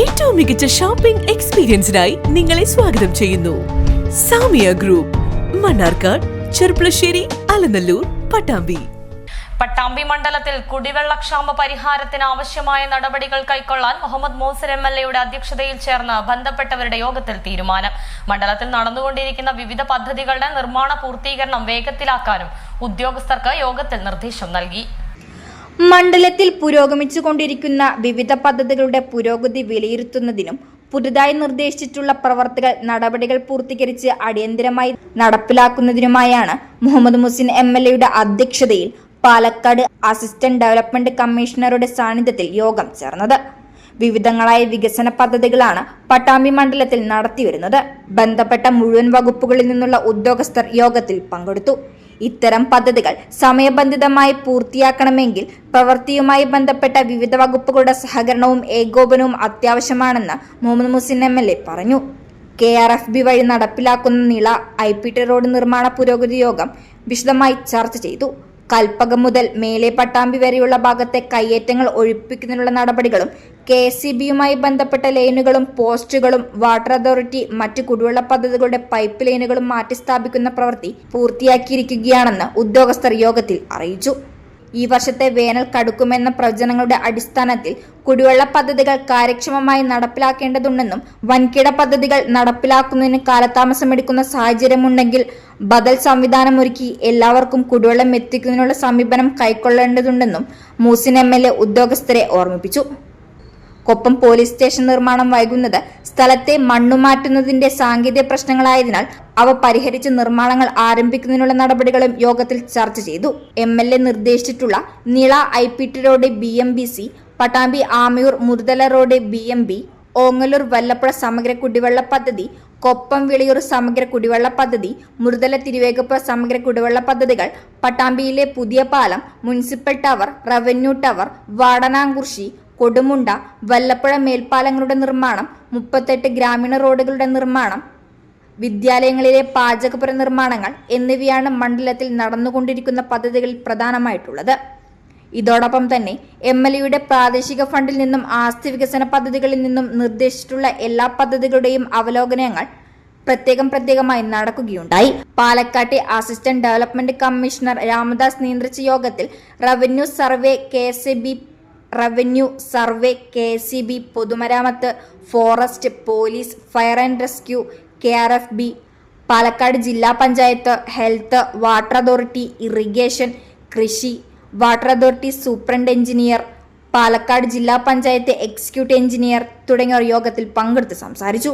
ഏറ്റവും മികച്ച ഷോപ്പിംഗ് എക്സ്പീരിയൻസിനായി നിങ്ങളെ സ്വാഗതം ചെയ്യുന്നു. സാമിയ ഗ്രൂപ്പ് മണ്ണാർക്കാട് ചെർപ്പുളശ്ശേരി അലനല്ലൂർ പട്ടാമ്പി. പട്ടാമ്പി മണ്ഡലത്തിൽ കുടിവെള്ളക്ഷാമ പരിഹാരത്തിന് ആവശ്യമായ നടപടികൾ കൈക്കൊള്ളാൻ മുഹമ്മദ് മോസർ എം എൽ എയുടെ അധ്യക്ഷതയിൽ ചേർന്ന ബന്ധപ്പെട്ടവരുടെ യോഗത്തിൽ തീരുമാനം. മണ്ഡലത്തിൽ നടന്നുകൊണ്ടിരിക്കുന്ന വിവിധ പദ്ധതികളുടെ നിർമ്മാണ പൂർത്തീകരണം വേഗത്തിലാക്കാനും ഉദ്യോഗസ്ഥർക്ക് യോഗത്തിൽ നിർദ്ദേശം നൽകി. മണ്ഡലത്തിൽ പുരോഗമിച്ചുകൊണ്ടിരിക്കുന്ന വിവിധ പദ്ധതികളുടെ പുരോഗതി വിലയിരുത്തുന്നതിനും പുതുതായി നിർദ്ദേശിച്ചിട്ടുള്ള പ്രവർത്തികൾ നടപടികൾ പൂർത്തീകരിച്ച് അടിയന്തരമായി നടപ്പിലാക്കുന്നതിനുമായാണ് മുഹമ്മദ് മുസിൻ എം എൽ എയുടെ അധ്യക്ഷതയിൽ പാലക്കാട് അസിസ്റ്റന്റ് ഡെവലപ്മെന്റ് കമ്മീഷണറുടെ സാന്നിധ്യത്തിൽ യോഗം ചേർന്നത്. വിവിധങ്ങളായ വികസന പദ്ധതികളാണ് പട്ടാമ്പി മണ്ഡലത്തിൽ നടത്തിവരുന്നത്. ബന്ധപ്പെട്ട മുഴുവൻ വകുപ്പുകളിൽ നിന്നുള്ള ഉദ്യോഗസ്ഥർ യോഗത്തിൽ പങ്കെടുത്തു. ഇത്തരം പദ്ധതികൾ സമയബന്ധിതമായി പൂർത്തിയാക്കണമെങ്കിൽ പ്രവൃത്തിയുമായി ബന്ധപ്പെട്ട വിവിധ വകുപ്പുകളുടെ സഹകരണവും ഏകോപനവും അത്യാവശ്യമാണെന്ന് Muhammad Muhsin M L A പറഞ്ഞു. കെ ആർ എഫ് ബി വഴി നടപ്പിലാക്കുന്ന Nila I P T road നിർമ്മാണ പുരോഗതി യോഗം വിശദമായി ചർച്ച ചെയ്തു. കൽപ്പകം മുതൽ മേലെ പട്ടാമ്പി വരെയുള്ള ഭാഗത്തെ കയ്യേറ്റങ്ങൾ ഒഴിപ്പിക്കുന്നതിനുള്ള നടപടികളും കെ സി ബിയുമായി ബന്ധപ്പെട്ട ലൈനുകളും പോസ്റ്റുകളും വാട്ടർ അതോറിറ്റി മറ്റ് കുടിവെള്ള പദ്ധതികളുടെ പൈപ്പ് ലൈനുകളും മാറ്റിസ്ഥാപിക്കുന്ന പ്രവൃത്തി പൂർത്തിയാക്കിയിരിക്കുകയാണെന്ന് ഉദ്യോഗസ്ഥർ യോഗത്തിൽ അറിയിച്ചു ഈ വർഷത്തെ വേനൽ കടുക്കുമെന്ന പ്രവചനങ്ങളുടെ അടിസ്ഥാനത്തിൽ കുടിവെള്ള പദ്ധതികൾ കാര്യക്ഷമമായി നടപ്പിലാക്കേണ്ടതുണ്ടെന്നും വൻകിട പദ്ധതികൾ നടപ്പിലാക്കുന്നതിന് കാലതാമസമെടുക്കുന്ന സാഹചര്യമുണ്ടെങ്കിൽ ബദൽ സംവിധാനമൊരുക്കി എല്ലാവർക്കും കുടിവെള്ളം എത്തിക്കുന്നതിനുള്ള സമീപനം കൈക്കൊള്ളേണ്ടതുണ്ടെന്നും മൂസിൻ എം ഉദ്യോഗസ്ഥരെ ഓർമ്മിപ്പിച്ചു. കൊപ്പം പോലീസ് സ്റ്റേഷൻ നിർമ്മാണം വൈകുന്നത് സ്ഥലത്തെ മണ്ണുമാറ്റുന്നതിന്റെ സാങ്കേതിക പ്രശ്നങ്ങളായതിനാൽ അവ പരിഹരിച്ച് നിർമ്മാണങ്ങൾ ആരംഭിക്കുന്നതിനുള്ള നടപടികളും യോഗത്തിൽ ചർച്ച ചെയ്തു. M L A നിർദ്ദേശിച്ചിട്ടുള്ള Nila I P T road B M B C Pattambi Amayur Muruthala road B M B Ongallur Vallappuzha സമഗ്ര കുടിവെള്ള പദ്ധതി കൊപ്പം വിളിയൂർ സമഗ്ര കുടിവെള്ള പദ്ധതി മുരുതല തിരുവേഗപ്പുഴ സമഗ്ര കുടിവെള്ള പദ്ധതികൾ പട്ടാമ്പിയിലെ പുതിയ പാലം municipal tower revenue tower Vadanamkurissi Kodumunda Vallappuzha മേൽപ്പാലങ്ങളുടെ നിർമ്മാണം മുപ്പത്തെട്ട് ഗ്രാമീണ റോഡുകളുടെ നിർമ്മാണം വിദ്യാലയങ്ങളിലെ പാചകപുര നിർമ്മാണങ്ങൾ എന്നിവയാണ് മണ്ഡലത്തിൽ നടന്നുകൊണ്ടിരിക്കുന്ന പദ്ധതികളിൽ പ്രധാനമായിട്ടുള്ളത്. ഇതോടൊപ്പം തന്നെ എം എൽ എയുടെ പ്രാദേശിക ഫണ്ടിൽ നിന്നും ആസ്തി വികസന പദ്ധതികളിൽ നിന്നും നിർദ്ദേശിച്ചിട്ടുള്ള എല്ലാ പദ്ധതികളുടെയും അവലോകനങ്ങൾ പ്രത്യേകം പ്രത്യേകമായി നടക്കുകയുണ്ടായി. പാലക്കാട്ടെ അസിസ്റ്റന്റ് ഡെവലപ്മെന്റ് കമ്മീഷണർ രാമദാസ് നിയന്ത്രിച്ച യോഗത്തിൽ revenue survey K S A B revenue survey K C B പൊതുമരാമത്ത് forest police fire and rescue K R F B Palakkad ജില്ലാ panchayat health water authority irrigation കൃഷി water authority superintendent engineer Palakkad ജില്ലാ panchayat executive engineer തുടങ്ങിയവർ യോഗത്തിൽ പങ്കെടുത്ത് സംസാരിച്ചു.